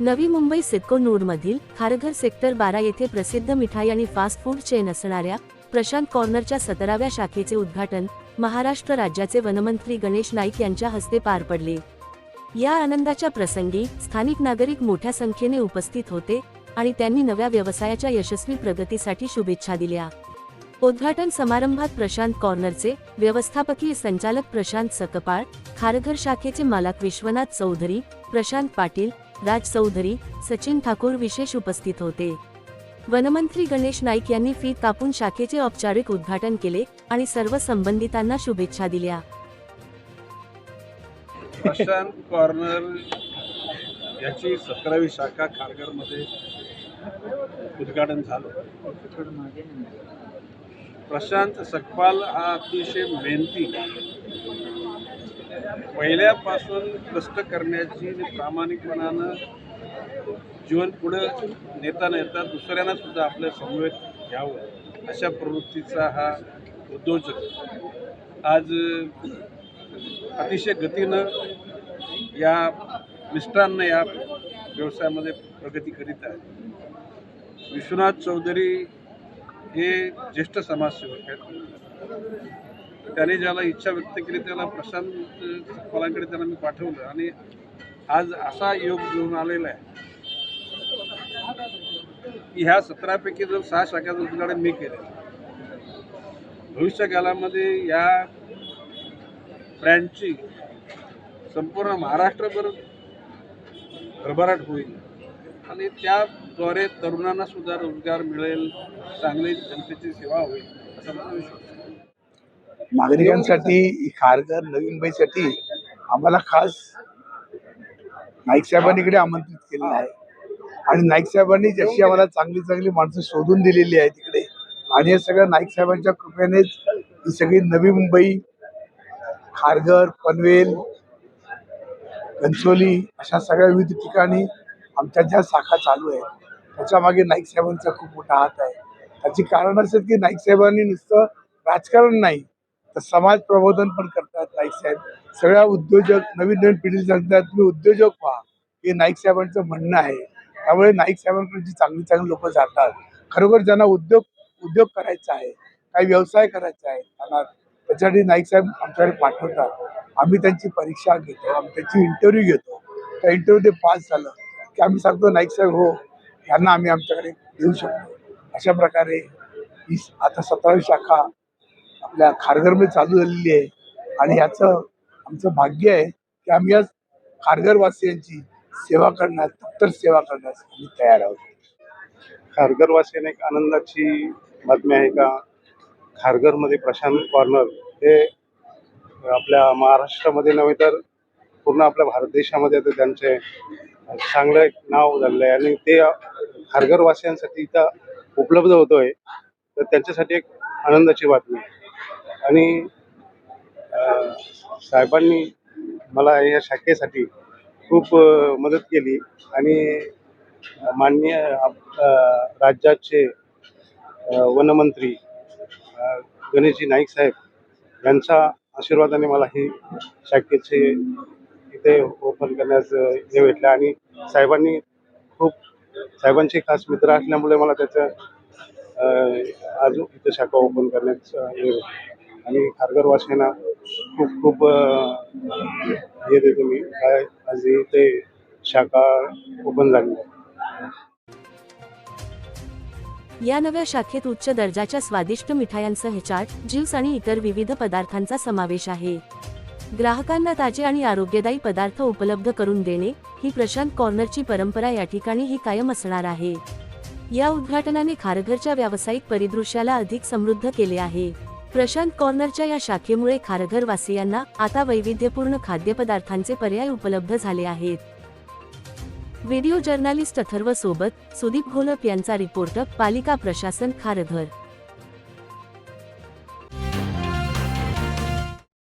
नवी मुंबई सिडको नूडमधील खारघर सेक्टर बारा येथे प्रसिद्ध मिठाई आणि फास्ट फूड चेन असणाऱ्या प्रशांत कॉर्नरच्या सतराव्या शाखेचे उद्घाटन महाराष्ट्र राज्याचे वनमंत्री गणेश नाईक यांच्या हस्ते पार पडले. या आनंदाच्या प्रसंगी स्थानिक नागरिक मोठ्या संख्येने उपस्थित होते आणि त्यांनी नव्या व्यवसायाच्या यशस्वी प्रगतीसाठी शुभेच्छा दिल्या. उद्घाटन समारंभात प्रशांत कॉर्नरचे व्यवस्थापकीय संचालक प्रशांत सकपाळ खारघर शाखेचे मालक विश्वनाथ चौधरी प्रशांत पाटील राज चौधरी सचिन ठाकूर विशेष उपस्थित होते. वनमंत्री गणेश नाईक यांनी फी कापून शाखेचे औपचारिक उद्घाटन केले आणि सर्व संबंधितांना शुभेच्छा दिल्या. कॉर्नर याची सतरावी शाखा खारघरमध्ये उद्घाटन झालं. प्रशांत सकपाल हा अतिशय मेहनती. पहिल्यापासून कष्ट करण्याची प्रामाणिकपणानं जीवन पुढं नेता नेता दुसऱ्यांना सुद्धा आपल्या समवेत घ्यावं अशा प्रवृत्तीचा हा उद्योजक आज अतिशय गतीनं या मिस्टरांना या व्यवसायामध्ये प्रगती करीत आहे. विश्वनाथ चौधरी हे ज्येष्ठ समाजसेवक आहेत. त्याने ज्याला इच्छा व्यक्त केली त्याला प्रशांत सकपालांकडे त्यांना मी पाठवलं आणि आज असा योग घेऊन आलेला आहे की ह्या सतरापैकी जर सहा शाखाचं उद्घाटन मी केलं भविष्यकालामध्ये या ब्रँडची संपूर्ण महाराष्ट्रभर भरभराट होईल आणि त्याद्वारे तरुणांना सुद्धा रोजगार मिळेल चांगली जनतेची सेवा होईल असा मला विश्वास आहे. नागरिकांसाठी खारघर नवीन बाईसाठी आम्हाला खास नाईक साहेबांनी इकडे आमंत्रित केलेलं आहे. आणि नाईक साहेबांनी जशी आम्हाला चांगली चांगली माणसं शोधून दिलेली आहे तिकडे आणि हे सगळं नाईक साहेबांच्या कृपेनेच ही सगळी नवी मुंबई खारघर पनवेल कंसोली अशा सगळ्या विविध ठिकाणी आमच्या ज्या शाखा चालू आहेत त्याच्यामागे नाईक साहेबांचा खूप मोठा हात आहे. त्याची कारण असं की नाईक साहेबांनी नुसतं राजकारण नाही तर समाज प्रबोधन पण करतात नाईक साहेब. सगळ्या उद्योजक नवीन नवीन पिढी सांगतात तुम्ही उद्योजक व्हा. हे नाईक साहेबांचं म्हणणं आहे. त्यामुळे नाईक साहेबांकडे जी चांगली चांगली लोक जातात खरोखर ज्यांना उद्योग उद्योग करायचा आहे काही व्यवसाय करायचा आहे त्यांना त्याच्यासाठी नाईक साहेब आमच्याकडे पाठवतात. आम्ही त्यांची परीक्षा घेतो आम्ही त्यांची इंटरव्ह्यू घेतो. त्या इंटरव्ह्यू ते पास झालं की आम्ही सांगतो नाईक साहेब हो यांना आम्ही आमच्याकडे देऊ शकतो. अशा प्रकारे ही आता सतरावी शाखा आपल्या खारघरमध्ये चालू झालेली आहे. आणि ह्याचं आमचं भाग्य आहे की आम्ही आज खारघरवासियांची सेवा करण्यास तत्पर सेवा करण्यास आम्ही तयार आहोत. खारघरवासियांना एक आनंदाची बातमी आहे का? खारघरमध्ये प्रशांत कॉर्नर हे आपल्या महाराष्ट्रामध्ये नव्हे तर पूर्ण आपल्या भारत देशामध्ये आता त्यांचे चांगलं एक नाव झालेलं आहे. आणि ते खारघरवासियांसाठी इथं उपलब्ध होतोय. तर त्यांच्यासाठी एक आनंदाची बातमी आहे. आणि साहेबांनी मला या शाखेसाठी खूप मदत केली आणि माननीय आप- राज्याचे वनमंत्री गणेशजी नाईक साहेब यांच्या आशीर्वादाने मला ही शाखेचे इथे ओपन करण्यास हे भेटलं आणि साहेबांनी खूप साहेबांचे खास मित्र असल्यामुळे मला त्याचं अजून इथं शाखा ओपन करण्याचं हे भेटलं. आणि खारघरवासियांना खूप खूप हे देतो मी. काय आज इथे शाखा ओपन झाली या नव्या शाखेत उच्च दर्जाच्या स्वादिष्ट मिठायांसह चाट ज्यूस आणि इतर विविध पदार्थांचा समावेश आहे. ग्राहकांना ताजे आणि आरोग्यदायी पदार्थ उपलब्ध करून देणे ही प्रशांत कॉर्नरची परंपरा या ठिकाणी ही कायम असणार आहे. या उद्घाटनाने खारघरच्या व्यावसायिक परिदृश्याला अधिक समृद्ध केले आहे. प्रशांत कॉर्नरच्या या शाखेमुळे खारघरवासियांना आता वैविध्यपूर्ण खाद्यपदार्थांचे पर्याय उपलब्ध झाले आहेत. व्हिडिओ जर्नालिस्ट अथर्व सोबत सुदीप घोलप यांचा रिपोर्ट पालिका प्रशासन खारघर.